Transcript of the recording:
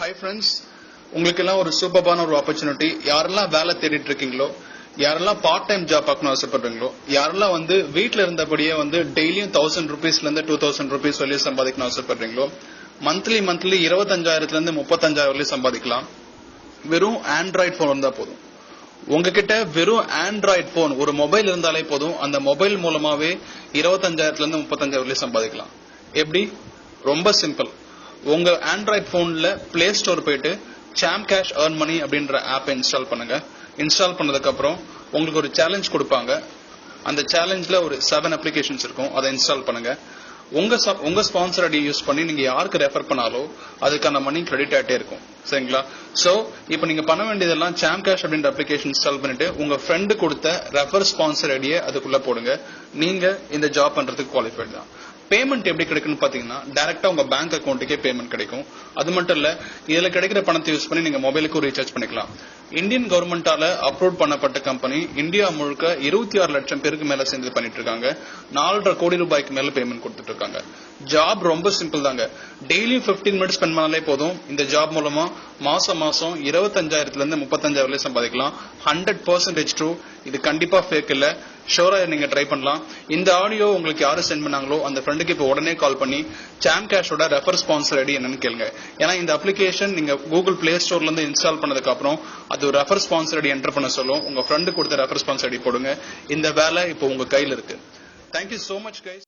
Hi friends உங்களுக்கு எல்லாம் ஒரு சூப்பரான ஒரு ஆப்பர்ச்சுனிட்டி யாரெல்லாம் வேலை தேடிட்டு இருக்கீங்களோ யாரெல்லாம் பார்ட் டைம் ஜாப் பார்க்கணும் ஆசைப்படுறீங்களோ யாரெல்லாம் வந்து வீட்டில் இருந்தபடியே வந்து டெய்லியும் தௌசண்ட் ருபீஸ்ல இருந்து டூ தௌசண்ட் ருபீஸ் வரையும் சம்பாதிக்கணும் ஆசைப்படுறீங்களோ மந்த்லி மந்த்லி இருபத்தஞ்சாயிரத்துல இருந்து முப்பத்தஞ்சாயிரம் வரையும் சம்பாதிக்கலாம். வெறும் ஆண்ட்ராய்ட் போன் இருந்தா போதும். உங்ககிட்ட வெறும் ஆண்ட்ராய்ட் போன் ஒரு மொபைல் இருந்தாலே போதும். அந்த மொபைல் மூலமாவே இருபத்தஞ்சாயிரத்துல இருந்து முப்பத்தஞ்சாயிரம் வரையும் சம்பாதிக்கலாம். எப்படி? ரொம்ப சிம்பிள் உங்கள் ஆண்ட்ராய்ட் ஃபோனில் பிளே ஸ்டோர் போயிட்டு சாம் கேஷ் ஏர்ன் மணி அப்படின்ற ஆப்பை இன்ஸ்டால் பண்ணுங்க. இன்ஸ்டால் பண்ணதுக்கப்புறம் உங்களுக்கு ஒரு சேலஞ்ச் கொடுப்பாங்க. அந்த சேலஞ்சில் ஒரு செவன் அப்ளிகேஷன்ஸ் இருக்கும். அதை இன்ஸ்டால் பண்ணுங்க. உங்க sub- உங்க ஸ்பான்சர் ஐடி யூஸ் பண்ணி நீங்க யாருக்கு ரெஃபர் பண்ணாலோ அதுக்கான மணி கிரெடிட் ஆகிட்டே இருக்கும். சரிங்களா? சோ இப்போ நீங்க பண்ண வேண்டியதெல்லாம் சாம் கேஷ் அப்படின்ற அப்ளிகேஷன் இன்ஸ்டால் பண்ணிட்டு உங்க ஃப்ரெண்டு கொடுத்த ரெஃபர் ஸ்பான்சர் ஐடியை அதுக்குள்ள போடுங்க. நீங்க இந்த ஜாப் பண்றதுக்கு குவாலிஃபைட் தான். பேமெண்ட் எப்படி கிடைக்கும்னு பாத்தீங்கன்னா டைரக்டா உங்க பேங்க் அக்கௌண்ட்டுக்கே பேமெண்ட் கிடைக்கும். அது மட்டும் இல்ல இதுல கிடைக்கிற பணத்தை யூஸ் பண்ணி நீங்க மொபைலுக்கும் ரீசார்ஜ் பண்ணிக்கலாம். இந்தியன் கவர்மெண்டால அப்ரூவ் பண்ணப்பட்ட கம்பெனி இந்தியா முழுக்க இருபத்தி ஆறு லட்சம் பேருக்கு மேல சேர்ந்து பண்ணிட்டு இருக்காங்க. நாலரை கோடி ரூபாய்க்கு மேல பேமெண்ட் கொடுத்துட்டு இருக்காங்க. ஜாப் ரொம்ப சிம்பிள் தாங்க. டெய்லியும் 15 மினிட்ஸ் ஸ்பெண்ட் பண்ணாலே போதும். இந்த ஜாப் மூலமா மாசம் மாசம் இருபத்தஞ்சாயிரத்துல இருந்து முப்பத்தஞ்சாயிரம் வரையும் சம்பாதிக்கலாம். ஹண்ட்ரட் பர்சன்டேஜ் ட்ரூ இது கண்டிப்பா ஃபேக் இல்ல. ஷோரா நீங்க ட்ரை பண்ணலாம். இந்த ஆடியோ உங்களுக்கு யாரும் சென்ட் பண்ணாங்களோ அந்த ஃப்ரெண்டுக்கு இப்போ உடனே கால் பண்ணி சாம் கேஷோட ரெஃபர் ஸ்பான்சர் ஐடி என்னன்னு கேளுங்க. ஏன்னா இந்த அப்ளிகேஷன் நீங்க கூகுள் பிளே ஸ்டோர்ல இருந்து இன்ஸ்டால் பண்ணதுக்கு அப்புறம் அது ரெஃபர் ஸ்பான்சர் ஐடி என்டர் பண்ண சொல்லும். உங்க ஃப்ரெண்டு கொடுத்த ரெஃபர் ஸ்பான்சர் ஐடி போடுங்க. இந்த வேலை இப்போ உங்க கையில இருக்கு. Thank you so much guys